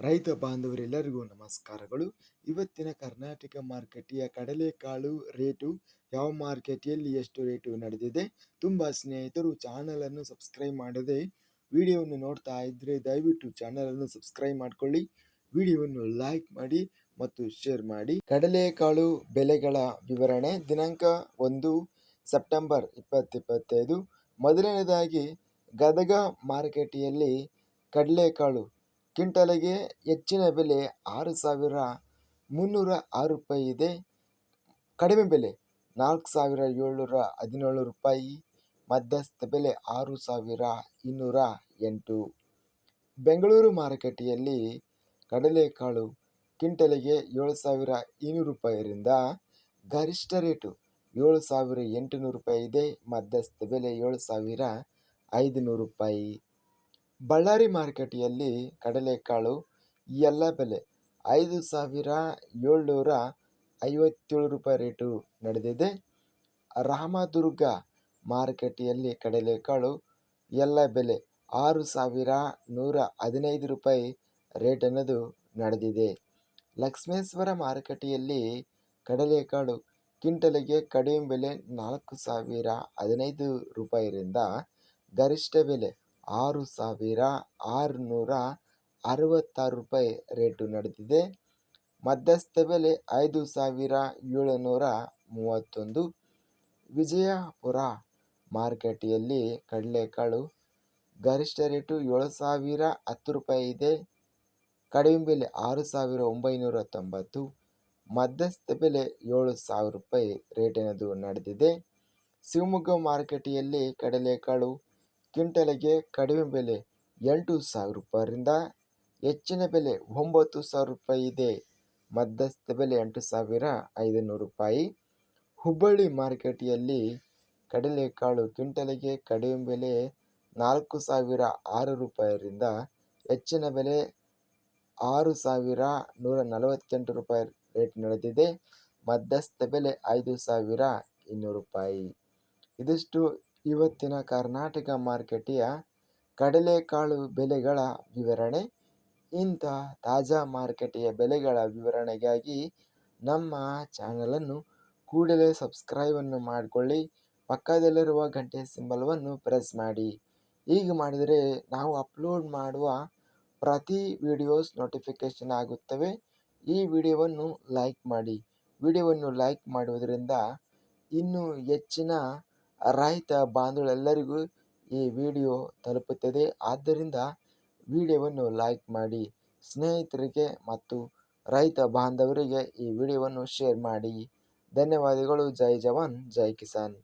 ರೈತ ಬಾಂಧವರೆಲ್ಲರಿಗೂ ನಮಸ್ಕಾರಗಳು. ಇವತ್ತಿನ ಕರ್ನಾಟಕ ಮಾರುಕಟ್ಟೆಯ ಕಡಲೆಕಾಳು ರೇಟು ಯಾವ ಮಾರ್ಕೆಟಲ್ಲಿ ಎಷ್ಟು ರೇಟು ನಡೆದಿದೆ ತುಂಬ ಸ್ನೇಹಿತರು ಚಾನಲನ್ನು ಸಬ್ಸ್ಕ್ರೈಬ್ ಮಾಡದೆ ವಿಡಿಯೋವನ್ನು ನೋಡ್ತಾ ಇದ್ದರೆ ದಯವಿಟ್ಟು ಚಾನಲನ್ನು ಸಬ್ಸ್ಕ್ರೈಬ್ ಮಾಡಿಕೊಳ್ಳಿ. ವಿಡಿಯೋವನ್ನು ಲೈಕ್ ಮಾಡಿ ಮತ್ತು ಶೇರ್ ಮಾಡಿ. ಕಡಲೆಕಾಳು ಬೆಲೆಗಳ ವಿವರಣೆ ದಿನಾಂಕ ಒಂದು ಸೆಪ್ಟೆಂಬರ್ ಇಪ್ಪತ್ತಿಪ್ಪತ್ತೈದು. ಮೊದಲನೇದಾಗಿ ಗದಗ ಮಾರುಕಟ್ಟೆಯಲ್ಲಿ ಕಡಲೆಕಾಳು ಕ್ವಿಂಟಲಿಗೆ ಹೆಚ್ಚಿನ ಬೆಲೆ ಆರು ಸಾವಿರ ಮುನ್ನೂರ ಆರು ರೂಪಾಯಿ ಇದೆ. ಕಡಿಮೆ ಬೆಲೆ ನಾಲ್ಕು ಸಾವಿರ ಏಳ್ನೂರ ಹದಿನೇಳು ರೂಪಾಯಿ, ಮಧ್ಯಸ್ಥ ಬೆಲೆ ಆರು ಸಾವಿರ ಇನ್ನೂರ ಎಂಟು. ಬೆಂಗಳೂರು ಮಾರುಕಟ್ಟೆಯಲ್ಲಿ ಕಡಲೆಕಾಳು ಕ್ವಿಂಟಲಿಗೆ ಏಳು ಸಾವಿರ ಇನ್ನೂರು ರೂಪಾಯಿರಿಂದ ಗರಿಷ್ಠ ರೇಟು ಏಳು ಸಾವಿರ ಎಂಟುನೂರು ರೂಪಾಯಿ ಇದೆ. ಮಧ್ಯಸ್ಥ ಬೆಲೆ ಏಳು ಸಾವಿರ ಐದುನೂರು ರೂಪಾಯಿ. ಬಳ್ಳಾರಿ ಮಾರುಕಟ್ಟೆಯಲ್ಲಿ ಕಡಲೆಕಾಳು ಎಲ್ಲ ಬೆಲೆ ಐದು ಸಾವಿರ ಏಳ್ನೂರ ಐವತ್ತೇಳು ರೂಪಾಯಿ ರೇಟು ನಡೆದಿದೆ. ರಾಮದುರ್ಗ ಮಾರುಕಟ್ಟೆಯಲ್ಲಿ ಕಡಲೆಕಾಳು ಎಲ್ಲ ಬೆಲೆ ಆರು ಸಾವಿರ ನೂರ ಹದಿನೈದು ರೂಪಾಯಿ ರೇಟ್ ಅನ್ನೋದು ನಡೆದಿದೆ. ಲಕ್ಷ್ಮೇಶ್ವರ ಮಾರುಕಟ್ಟೆಯಲ್ಲಿ ಕಡಲೆಕಾಳು ಕ್ವಿಂಟಲಿಗೆ ಕಡಿಮೆ ಬೆಲೆ ನಾಲ್ಕು ಸಾವಿರ ಹದಿನೈದು ರೂಪಾಯಿರಿಂದ ಗರಿಷ್ಠ ಬೆಲೆ ಆರು ಸಾವಿರ ಆರುನೂರ ಅರವತ್ತಾರು ರೂಪಾಯಿ ರೇಟು ನಡೆದಿದೆ. ಮಧ್ಯಸ್ಥ ಬೆಲೆ ಐದು ಸಾವಿರ ಏಳುನೂರ ಮೂವತ್ತೊಂದು. ವಿಜಯಪುರ ಮಾರ್ಕೆಟಿಯಲ್ಲಿ ಕಡಲೆಕಾಳು ಗರಿಷ್ಠ ರೇಟು ಏಳು ಸಾವಿರ ಹತ್ತು ರೂಪಾಯಿ ಇದೆ. ಕಡಿಮೆ ಬೆಲೆ ಆರು ಸಾವಿರ ಒಂಬೈನೂರ ತೊಂಬತ್ತು. ಮಧ್ಯಸ್ಥ ಬೆಲೆ ಏಳು ಸಾವಿರ ರೂಪಾಯಿ ರೇಟಿನದು ನಡೆದಿದೆ. ಶಿವಮೊಗ್ಗ ಮಾರುಕಟ್ಟೆಯಲ್ಲಿ ಕಡಲೆಕಾಳು ಕ್ವಿಂಟಲಿಗೆ ಕಡಿಮೆ ಬೆಲೆ ಎಂಟು ಸಾವಿರ ರೂಪಾಯಿಂದ ಹೆಚ್ಚಿನ ಬೆಲೆ ಒಂಬತ್ತು ಸಾವಿರ ರೂಪಾಯಿ ಇದೆ. ಮಧ್ಯಸ್ಥ ಬೆಲೆ ಎಂಟು ಸಾವಿರ ಐದುನೂರು ರೂಪಾಯಿ. ಹುಬ್ಬಳ್ಳಿ ಮಾರುಕಟ್ಟೆಯಲ್ಲಿ ಕಡಲೆಕಾಳು ಕ್ವಿಂಟಲಿಗೆ ಕಡಿಮೆ ಬೆಲೆ ನಾಲ್ಕು ಸಾವಿರ ಆರು ರೂಪಾಯಿರಿಂದ ಹೆಚ್ಚಿನ ಬೆಲೆ ಆರು ಸಾವಿರ ನೂರ ನಲವತ್ತೆಂಟು ರೂಪಾಯಿ ರೇಟ್ ನಡೆದಿದೆ. ಮಧ್ಯಸ್ಥ ಬೆಲೆ ಐದು ಸಾವಿರ ಇನ್ನೂರು ರೂಪಾಯಿ. ಇದಿಷ್ಟು ಇವತ್ತಿನ ಕರ್ನಾಟಕ ಮಾರ್ಕೆಟಿಯ ಕಡಲೆಕಾಳು ಬೆಲೆಗಳ ವಿವರಣೆ. ಇಂಥ ತಾಜಾ ಮಾರ್ಕೆಟಿಯ ಬೆಲೆಗಳ ವಿವರಣೆಗಾಗಿ ನಮ್ಮ ಚಾನಲನ್ನು ಕೂಡಲೇ ಸಬ್ಸ್ಕ್ರೈಬನ್ನು ಮಾಡಿಕೊಳ್ಳಿ. ಪಕ್ಕದಲ್ಲಿರುವ ಗಂಟೆ ಸಿಂಬಲವನ್ನು ಪ್ರೆಸ್ ಮಾಡಿ. ಹೀಗೆ ಮಾಡಿದರೆ ನಾವು ಅಪ್ಲೋಡ್ ಮಾಡುವ ಪ್ರತಿ ವಿಡಿಯೋಸ್ ನೋಟಿಫಿಕೇಷನ್ ಆಗುತ್ತವೆ. ಈ ವಿಡಿಯೋವನ್ನು ಲೈಕ್ ಮಾಡಿ. ವಿಡಿಯೋವನ್ನು ಲೈಕ್ ಮಾಡುವುದರಿಂದ ಇನ್ನೂ ಹೆಚ್ಚಿನ ರೈತ ಬಾಂಧವರೆಲ್ಲರಿಗೂ ಈ ವಿಡಿಯೋ ತಲುಪುತ್ತದೆ. ಆದ್ದರಿಂದ ವಿಡಿಯೋವನ್ನು ಲೈಕ್ ಮಾಡಿ, ಸ್ನೇಹಿತರಿಗೆ ಮತ್ತು ರೈತ ಬಾಂಧವರಿಗೆ ಈ ವಿಡಿಯೋವನ್ನು ಶೇರ್ ಮಾಡಿ. ಧನ್ಯವಾದಗಳು. ಜೈ ಜವಾನ್. ಜೈ ಕಿಸಾನ್.